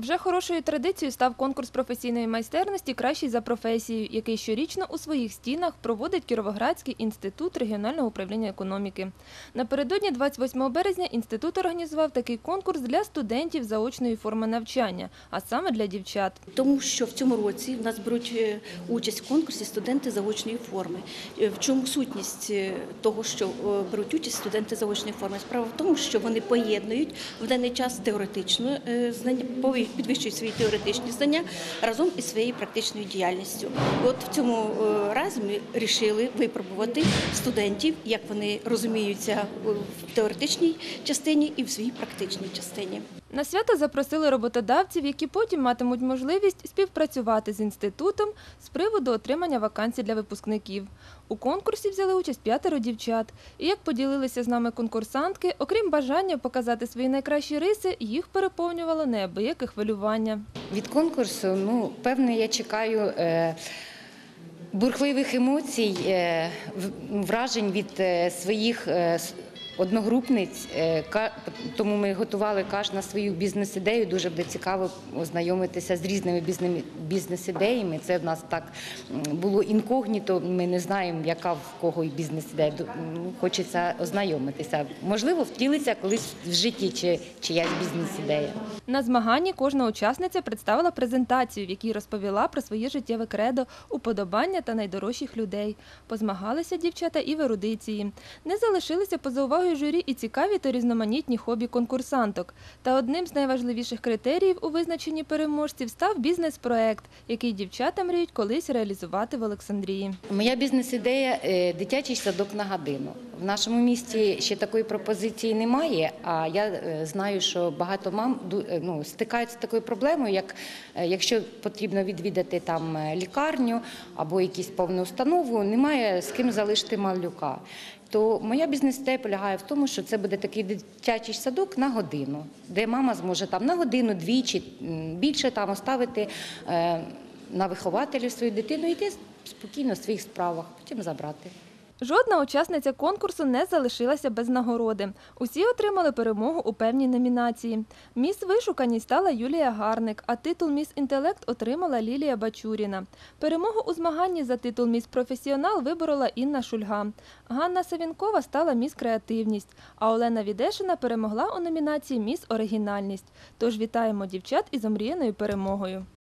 Вже хорошою традицією став конкурс професійної майстерності Кращий за професією, який щорічно у своїх стінах проводить Кіровоградський інститут регіонального управління економіки. Напередодні 28 березня інститут організував такий конкурс для студентів заочної форми навчання, а саме для дівчат. Тому що в цьому році в нас беруть е, участь в конкурсі студенти заочної форми. Е, В чому сутність е, того, що беруть участь студенти заочної форми? Справа в тому, що вони поєднують в даний час теоретичне е, знання, підвищують свої теоретичні знання разом із своєю практичною діяльністю. От в цьому е, разі ми вирішили випробувати студентів, як вони розуміються е, в теоретичній частині і в своїй практичній частині. На свято запросили роботодавців, які потім матимуть можливість співпрацювати з інститутом з приводу отримання вакансій для випускників. У конкурсі взяли участь п'ятеро дівчат. І як поділилися з нами конкурсантки, окрім бажання показати свої найкращі риси, їх переповнювало неабияке хвилювання. Від конкурсу, ну, певно, я чекаю е, бурхливих емоцій, е, вражень від е, своїх е, одногрупниць. Е, тому ми готували кожна свою бізнес-ідею. Дуже буде цікаво ознайомитися з різними бізнес- бізнес-ідеями. Це в нас так було інкогніто. Ми не знаємо, яка в кого бізнес-ідея. Хочеться ознайомитися. Можливо, втілиться колись в житті чи чиясь бізнес-ідея. На змаганні кожна учасниця представила презентацію, в якій розповіла про своє життєве кредо, уподобання та найдорожчих людей. Позмагалися дівчата і в ерудиції. Не залишилися поза увагою журі і цікаві та різноманітні хобі конкурсанток. Та одним з найважливіших критеріїв у визначенні переможців став бізнес-проект, який дівчата мріють колись реалізувати в Олександрії. Моя бізнес-ідея е, дитячий садок на годину. В нашому місті ще такої пропозиції немає. А я е, знаю, що багато мам е, ну, стикаються з такою проблемою, як е, якщо потрібно відвідати там лікарню або якусь повну установу, немає з ким залишити малюка. То моя бізнес-ідея полягає в тому, що це буде такий дитячий садок на годину, де мама зможе там на годину, двічі більше там оставити на вихователів свою дитину йти спокійно в своїх справах, потім забрати. Жодна учасниця конкурсу не залишилася без нагороди. Усі отримали перемогу у певній номінації. Міс вишуканість стала Юлія Гарник, а титул Міс інтелект отримала Лілія Бачуріна. Перемогу у змаганні за титул Міс професіонал виборола Інна Шульга. Ганна Савінкова стала Міс креативність, а Олена Відешина перемогла у номінації Міс оригінальність. Тож вітаємо дівчат із омріяною перемогою.